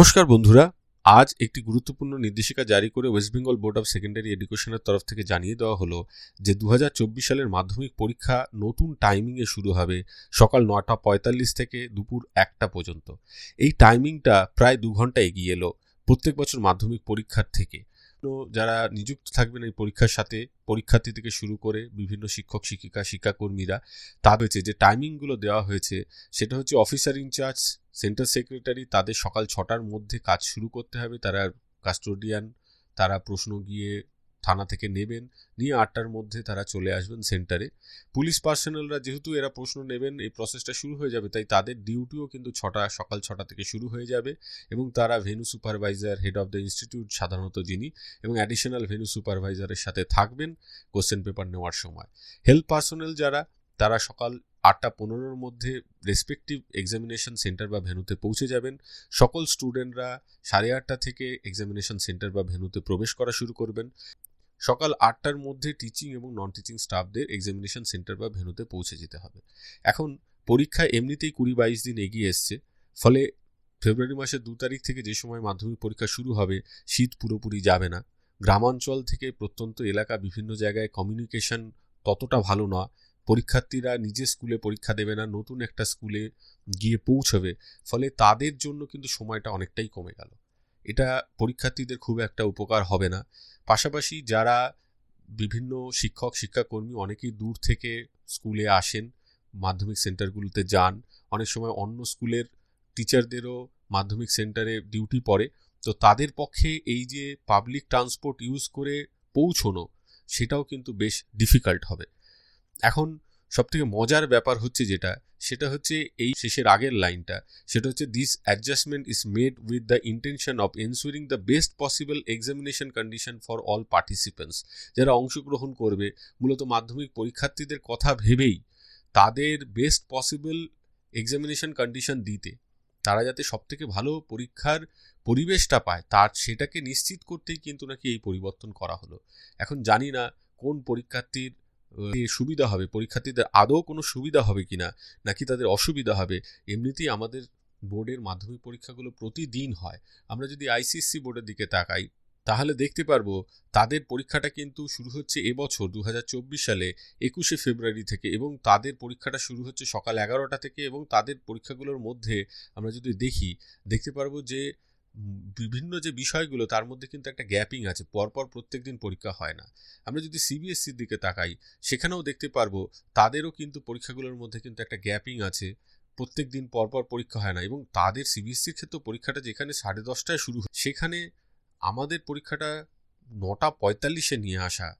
নমস্কার বন্ধুরা। আজ একটি গুরুত্বপূর্ণ নির্দেশিকা জারি করে West Bengal board of secondary এডুকেশনের তরফ থেকে জানিয়ে দেওয়া হলো যে দু হাজার চব্বিশ সালের মাধ্যমিক পরীক্ষা নতুন টাইমিংয়ে শুরু হবে সকাল নটা পঁয়তাল্লিশ থেকে দুপুর একটা পর্যন্ত। এই টাইমিংটা প্রায় দু ঘণ্টা এগিয়ে এলো প্রত্যেক বছর মাধ্যমিক পরীক্ষার থেকে। যারা নিযুক্ত থাকবেন এই পরীক্ষার সাথে, পরীক্ষার্থী থেকে শুরু করে বিভিন্ন শিক্ষক, শিক্ষিকা, শিক্ষাকর্মীরা, তা হয়েছে যে টাইমিংগুলো দেওয়া হয়েছে, সেটা হচ্ছে অফিসার ইনচার্জ সেন্টার সেক্রেটারি তাদের সকাল ছটার মধ্যে কাজ শুরু করতে হবে, তারা কাস্টোডিয়ান তারা প্রশ্ন গিয়ে থানা থেকে নেবেন, নিয়ে আটটার মধ্যে তারা চলে আসবেন সেন্টারে। পুলিশ পার্সোনালরা যেহেতু এরা প্রশ্ন নেবেন, এই প্রসেসটা শুরু হয়ে যাবে, তাই তাদের ডিউটিও কিন্তু ছটা, সকাল ছটা থেকে শুরু হয়ে যাবে এবং তারা venue supervisor head of the institute সাধারণত যিনি এবং অ্যাডিশনাল ভেনু সুপারভাইজারের সাথে থাকবেন কোশ্চেন পেপার নেওয়ার সময়। হেলথ পার্সোনাল যারা, তারা সকাল আটটা পনেরোর মধ্যে রেসপেক্টিভ এক্সামিনেশন সেন্টার বা ভেনুতে পৌঁছে যাবেন। সকল স্টুডেন্টরা সাড়ে আটটা থেকে এক্সামিনেশন সেন্টার বা ভেনুতে প্রবেশ করা শুরু করবেন। সকাল আটটার মধ্যে টিচিং এবং নন টিচিং স্টাফদের এক্সামিনেশন সেন্টার বা ভেনুতে পৌঁছে যেতে হবে। এখন পরীক্ষা এমনিতেই কুড়ি বাইশ দিন এগিয়ে এসছে, ফলে ফেব্রুয়ারি মাসের দু তারিখ থেকে যে সময় মাধ্যমিক পরীক্ষা শুরু হবে, শীত পুরোপুরি যাবে না। গ্রামাঞ্চল থেকে প্রত্যন্ত এলাকা বিভিন্ন জায়গায় কমিউনিকেশন ততটা ভালো না পরীক্ষার্থীরা নিজে স্কুলে পরীক্ষা দেবে না, নতুন একটা স্কুলে গিয়ে পৌঁছবে, ফলে তাদের জন্য কিন্তু সময়টা অনেকটাই কমে গেল। এটা পরীক্ষার্থীদের খুব একটা উপকার হবে না। পাশাপাশি যারা বিভিন্ন শিক্ষক, শিক্ষাকর্মী অনেকেই দূর থেকে স্কুলে আসেন, মাধ্যমিক সেন্টারগুলোতে যান। অনেক সময় অন্য স্কুলের টিচারদেরও মাধ্যমিক সেন্টারে ডিউটি পড়ে। তো তাদের পক্ষে এই যে পাবলিক ট্রান্সপোর্ট ইউজ করে পৌঁছনো, সেটাও কিন্তু বেশ ডিফিকাল্ট হবে। এখন সবথেকে মজার ব্যাপার হচ্ছে যেটা, সেটা হচ্ছে এই শেষের আগের লাইনটা। সেটা হচ্ছে this adjustment is made with the intention of ensuring the best possible examination condition for all participants যারা অংশগ্রহণ করবে, মূলত মাধ্যমিক পরীক্ষার্থীদের কথা ভেবেই তাদের বেস্ট পসিবল এক্সামিনেশন কন্ডিশন দিতে। তারা যাতে সবথেকে ভালো পরীক্ষার পরিবেশটা পায়, তার সেটাকে নিশ্চিত করতেই কিন্তু নাকি এই পরিবর্তন করা হলো। এখন জানি না কোন পরীক্ষার্থীর সুবিধা হবে, পরীক্ষার্থীদের আদৌ কোনো সুবিধা হবে কি না নাকি তাদের অসুবিধা হবে, এমনিতেই আমাদের বোর্ডের মাধ্যমিক পরীক্ষাগুলো প্রতিদিন হয়। আমরা যদি আইসিএসসি বোর্ডের দিকে তাকাই, তাহলে দেখতে পারব তাদের পরীক্ষাটা কিন্তু শুরু হচ্ছে এবছর দু হাজার চব্বিশ সালে, একুশে ফেব্রুয়ারি থেকে, এবং তাদের পরীক্ষাটা শুরু হচ্ছে সকাল এগারোটা থেকে, এবং তাদের পরীক্ষাগুলোর মধ্যে আমরা যদি দেখি, দেখতে পারব যে বিভিন্ন যে বিষয়গুলো, তার মধ্যে কিন্তু একটা গ্যাপিং আছে। পরপর প্রত্যেক দিন পরীক্ষা হয় না। আমরা যদি সিবিএসসির দিকে তাকাই, সেখানেও দেখতে পারব, তাদেরও কিন্তু পরীক্ষাগুলোর মধ্যে কিন্তু একটা গ্যাপিং আছে। প্রত্যেক দিন পরপর পরীক্ষা হয় না এবং তাদের সিবিএসসির ক্ষেত্রে পরীক্ষাটা যেখানে সাড়ে দশটায় শুরু সেখানে আমাদের পরীক্ষাটা নটা পঁয়তাল্লিশে নিয়ে আসা।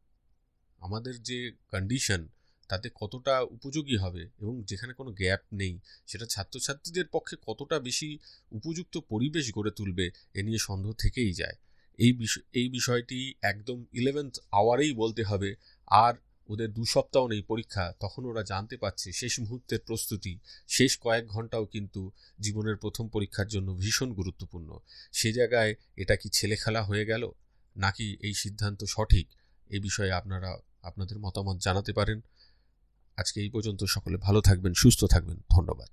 আমাদের যে কন্ডিশন তাতে কতটা উপযোগী হবে এবং যেখানে কোনো গ্যাপ নেই, সেটা ছাত্রছাত্রীদের পক্ষে কতটা বেশি উপযুক্ত পরিবেশ গড়ে তুলবে, এ নিয়ে সন্দেহ থেকেই যায়। এই বিষয় এই বিষয়টি একদম ইলেভেন্থ আওয়ারেই বলতে হবে, আর ওদের দু সপ্তাহ নেই পরীক্ষা, তখন ওরা জানতে পারছে শেষ মুহূর্তের প্রস্তুতি, শেষ কয়েক ঘন্টাও কিন্তু জীবনের প্রথম পরীক্ষার জন্য ভীষণ গুরুত্বপূর্ণ। সে জায়গায় এটা কি ছেলে খেলা হয়ে গেল? নাকি এই সিদ্ধান্ত সঠিক? এ বিষয়ে আপনারা, আপনাদের মতামত জানাতে পারেন। আজকে এই পর্যন্ত সকলে ভালো থাকবেন সুস্থ থাকবেন। ধন্যবাদ।